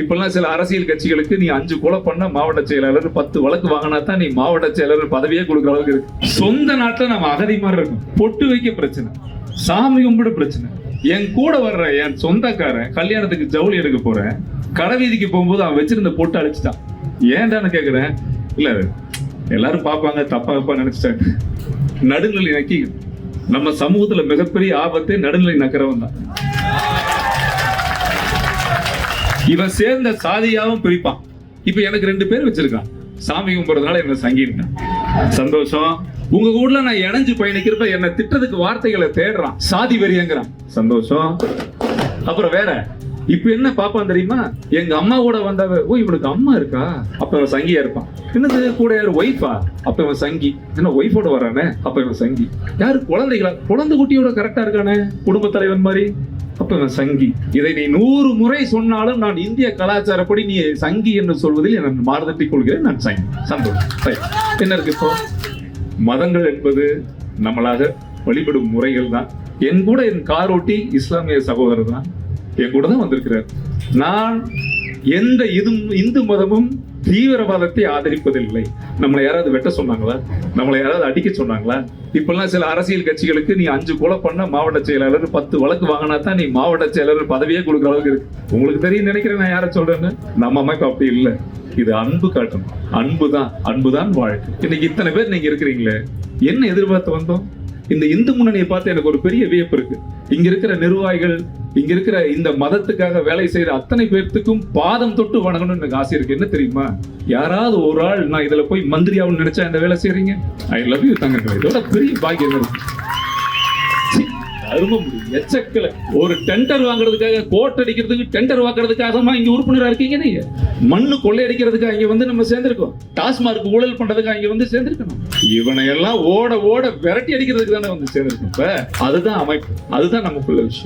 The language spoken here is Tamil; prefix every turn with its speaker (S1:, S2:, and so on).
S1: இப்பெல்லாம் சில அரசியல் கட்சிகளுக்கு நீ அஞ்சு கொலை பண்ண மாவட்ட செயலாளர் பத்து வழக்கு வாங்கினா தான் நீ மாவட்ட செயலாளர் பதவியே கொடுக்குற அளவுக்கு இருக்கு. சொந்த நாட்டில் நம்ம அகதி மாதிரி இருக்கும். பொட்டு வைக்க பிரச்சனை. சாமி கும்பிட பிரச்சனை. என் கூட வர்ற என் சொந்தக்காரன் கல்யாணத்துக்கு ஜவுளி எடுக்க போறேன். கடை வீதிக்கு போகும்போது அவன் வச்சிருந்த பொட்டு அழிச்சிட்டான். ஏன்டான்னு கேட்குறேன் இல்ல எல்லாரும் பார்ப்பாங்க தப்பா தப்பா நினைச்சிட்டாங்க. நடுநிலை நக்கி. நம்ம சமூகத்துல மிகப்பெரிய ஆபத்து நடுநிலை நக்கிறவன் தான். இவன் சேர்ந்த சாதியாவும் பிரிப்பான். இப்ப எனக்கு ரெண்டு பேர் வச்சிருக்கான். சாமி கும்பிடுறதுனால என்ன சங்கிட்டான் சந்தோஷம். உங்க ஊர்ல நான் இணைஞ்சு பயணிக்கிறப்ப என்ன திட்டத்துக்கு வார்த்தைகளை தேடுறான். சாதி வெறியங்கிறான். சந்தோஷம். அப்புறம் வேற இப்ப என்ன பாப்பான் தெரியுமா? எங்க அம்மா கூட வந்தவ ஓ இவனுக்கு அம்மா இருக்கா? அப்ப இவன் சங்கியா இருப்பான். என்னது கூட யாரு ஒய்ஃபா அப்ப இவன் சங்கி. என்ன ஒய்ஃபோட வரானே? அப்ப இவன் சங்கி. யாரு குழந்தைகளா? குழந்தை குட்டியோட கரெக்டா இருக்கானே? குடும்ப தலைவன் மாதிரி. அப்ப சங்கி. இதை நீ நூறு முறை சொன்னாலும் நான் இந்திய கலாச்சாரப்படி நீ சங்கி என்று சொல்வதில் நான் மாறுதட்டிக் கொள்கிறேன். நான் சங்கி. சந்தோஷம். என்ன இருக்கு இப்போ? மதங்கள் என்பது நம்மளாக வழிபடும் முறைகள் தான். என் கூட என் காரோட்டி இஸ்லாமிய சகோதரர் தான். என் கூட தான் வந்திருக்கிறார். நான் எந்த இது இந்து மதமும் தீவிரவாதத்தை ஆதரிப்பதில்லை. நம்மளை யாராவது வெட்ட சொன்னாங்களா? நம்மளை யாராவது அடிக்க சொன்னாங்களா? இப்பெல்லாம் சில அரசியல் கட்சிகளுக்கு நீ அஞ்சு கொலை பண்ண மாவட்ட செயலாளர் பத்து வழக்கு வாங்கினா தான் நீ மாவட்ட செயலாளர் பதவியே கொடுக்குற அளவுக்கு இருக்கு. உங்களுக்கு தெரியும் நினைக்கிறேன் நான் யாரை சொல்றேன்னு. நம்ம அமைப்பு அப்படி இல்லை. இது அன்பு காட்டணும் அன்பு தான் அன்பு தான் வாழ்க்கை. இன்னைக்கு இத்தனை பேர் நீங்க இருக்கிறீங்களே? என்ன எதிர்பார்த்து வந்தோம்? இந்த இந்து முன்னணியை பார்த்து எனக்கு ஒரு பெரிய வியப்பு இருக்கு. இங்க இருக்கிற நிர்வாகிகள் இங்க இருக்கிற இந்த மதத்துக்காக வேலை செய்யற அத்தனை பேர்த்துக்கும் பாதம் தொட்டு வணங்கணும்னு எனக்கு ஆசை இருக்கு. என்ன தெரியுமா? யாராவது ஒரு ஆள் நான் இதுல போய் மந்திரியாவும் நினைச்சா இந்த வேலை செய்யறீங்க ஐ லவ் யூ தங்க இதோட பெரிய பாக்கியம் இருக்கு சி, முடியும். எச்சக்கல. ஒரு டெண்டர் வாங்குறதுக்காக கோட் அடிக்கிறதுக்கு டெண்டர் வாங்குறதுக்காக இங்க உறுப்பினரா இருக்கீங்க நீங்க. மண்ணு கொள்ளையடிக்கிறதுக்காக இங்க வந்து நம்ம சேர்ந்திருக்கோம். டாஸ்மார்க் ஊழல் பண்றதுக்காக இங்க வந்து சேர்ந்திருக்கணும். இவனை எல்லாம் ஓட ஓட விரட்டி அடிக்கிறதுக்கு தானே வந்து சேர்ந்திருக்கோம். இப்ப அதுதான் அமைப்பு. அதுதான் நமக்குள்ள விஷயம்.